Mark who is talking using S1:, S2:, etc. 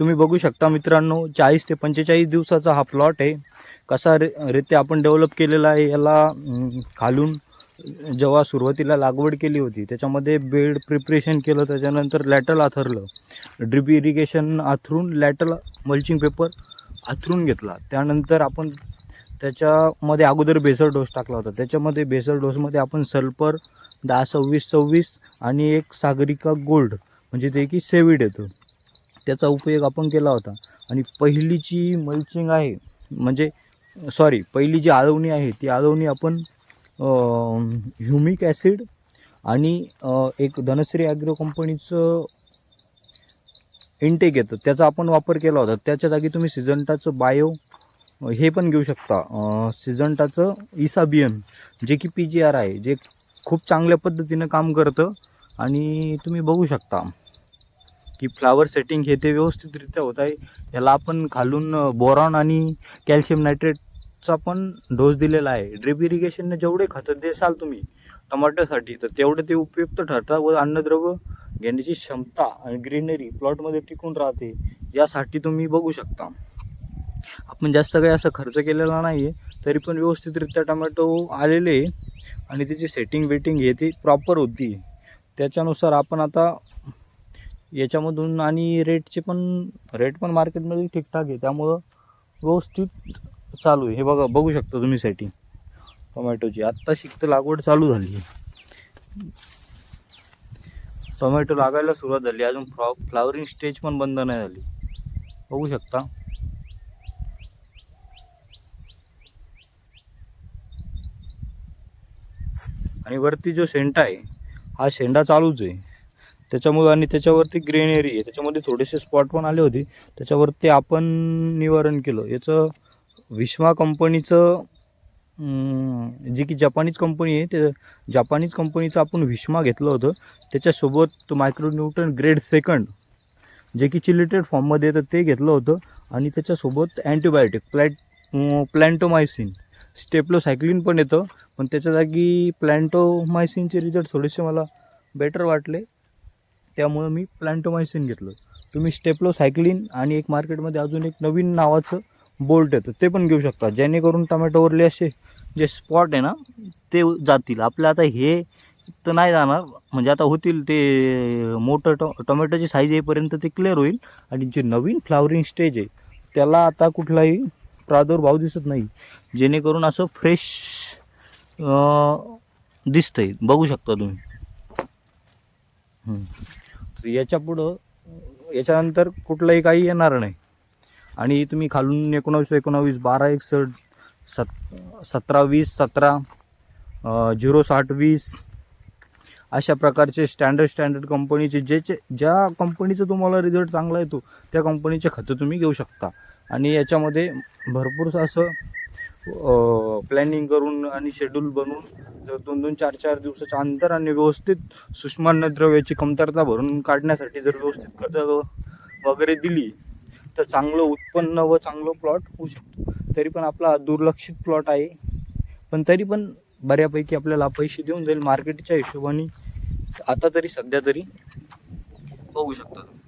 S1: तुम्ही बघू शकता मित्रांनो चाळीस ते पंचेचाळीस दिवसाचा हा प्लॉट आहे. कसा रे रीते आपण डेव्हलप केलेला आहे याला खालून जेव्हा सुरुवातीला लागवड केली होती त्याच्यामध्ये बेड प्रिपरेशन केलं त्याच्यानंतर लॅटल आथरलं. ड्रिप इरिगेशन आथरून लॅटल मल्चिंग पेपर आथरून घेतला. त्यानंतर आपण त्याच्यामध्ये अगोदर बेसर डोस टाकला होता. त्याच्यामध्ये बेसर डोसमध्ये आपण सल्फर दहा सव्वीस सव्वीस आणि एक सागरिका गोल्ड म्हणजे ते की सेविड येतो. त्याचा उपयोग आपण केला होता. आणि पहिलीची मल्चिंग आहे म्हणजे सॉरी पहिली जी आळवणी आहे ती आळवणी आपण ह्युमिक ॲसिड आणि एक धनश्री ॲग्रो कंपनीचं इनटेक येतं. त्याचा आपण वापर केला होता. त्याच्या जागी तुम्ही सिजंटाचं बायो हे पण घेऊ शकता. सिजंटाचं इसाबियन जे की पी जी आर आहे जे खूप चांगल्या पद्धतीनं काम करतं आणि तुम्ही बघू शकता. की फ्लावर सेटिंग हे ते व्यवस्थितरित्या होत आहे. याला आपण खालून बोरॉन आणि कॅल्शियम नायट्रेटचा पण डोस दिलेला आहे. ड्रिप इरिगेशनने जेवढे खतं देसाल तुम्ही टमाट्यासाठी तर तेवढे ते उपयुक्त ठरतात व अन्नद्रव्य घेण्याची क्षमता आणि ग्रीनरी प्लॉटमध्ये टिकून राहते यासाठी तुम्ही बघू शकता. आपण जास्त काही असं खर्च केलेला नाही आहे तरी पण व्यवस्थितरित्या टमॅटो आलेले आणि त्याची सेटिंग वेटिंग हे ती प्रॉपर होती. त्याच्यानुसार आपण आता याच्यामधून आणि रेटचे पण रेट पण मार्केटमध्ये ठीकठाक आहे. त्यामुळं व्यवस्थित चालू आहे. हे बघा बघू शकता तुम्ही सेटिंग टोमॅटोची. आत्ता शिकतं लागवड चालू झाली. आहे टोमॅटो लागायला सुरुवात झाली. अजून फ्लॉ फ्लावरिंग स्टेज पण बंद नाही झाली. बघू शकता. आणि वरती जो शेंडा आहे हा शेंडा चालूच आहे. त्याच्यामुळं आणि त्याच्यावरती ग्रेनरी आहे. त्याच्यामध्ये थोडेसे स्पॉट पण आले होते. त्याच्यावरती आपण निवारण केलं. याचं विश्वा कंपनीचं जी की जपानीज कंपनी आहे ते जपानीज कंपनीचं आपण विश्मा घेतलं होतं. त्याच्यासोबत मायक्रोन्यूटन ग्रेड सेकंड जे की चिलेटेड फॉर्ममध्ये येतं ते घेतलं होतं. आणि त्याच्यासोबत अँटीबायोटिक प्लॅट प्लॅन्टोमायसिन स्टेप्लोसायक्लिन पण येतं. पण त्याच्या जागी प्लॅन्टोमायसिनचे रिझल्ट थोडेसे मला बेटर वाटले. त्यामुळं मी प्लॅन्टोमायसिन घेतलं. तुम्ही स्टेप्लोसायक्लिन आणि एक मार्केटमध्ये अजून एक नवीन नावाचं बोल्ट येतं ते पण घेऊ शकता. जेणेकरून टमॅटोवरले असे जे स्पॉट आहे ना ते जातील. आपलं आता हे तर नाही जाणार. म्हणजे आता होतील ते मोठं टो टोमॅटोची साईज येईपर्यंत ते क्लिअर होईल. आणि जे नवीन फ्लावरिंग स्टेज आहे त्याला आता कुठलाही प्रादुर्भाव दिसत नाही. जेणेकरून असं फ्रेश दिसतंय. बघू शकता तुम्ही. तर याच्या पुढं याच्यानंतर कुठलंही काही येणार नाही. आणि तुम्ही खालून एकोणावीस एकोणावीस बारा एकसष्ट सत सतरा वीस सतरा झिरो साठ वीस अशा प्रकारचे स्टँडर्ड स्टँडर्ड कंपनीचे ज्याचे ज्या कंपनीचा तुम्हाला रिझल्ट चांगला येतो त्या कंपनीचे खतं तुम्ही घेऊ शकता. आणि याच्यामध्ये भरपूर असं प्लॅनिंग करून आणि शेड्यूल बनवून तर दोन दोन चार चार दिवसाचं अंतर आणि व्यवस्थित सूक्ष्म द्रव्याची कमतरता भरून काढण्यासाठी जर व्यवस्थित खतं वगैरे दिली तर चांगलं उत्पन्न व चांगलं प्लॉट होऊ शकतो. तरी पण आपला दुर्लक्षित प्लॉट आहे. पण तरी पण बऱ्यापैकी आपल्याला पैसे देऊन जाईल मार्केटच्या हिशोबाने. आता तरी सध्या तरी बघू शकतात तुम्ही.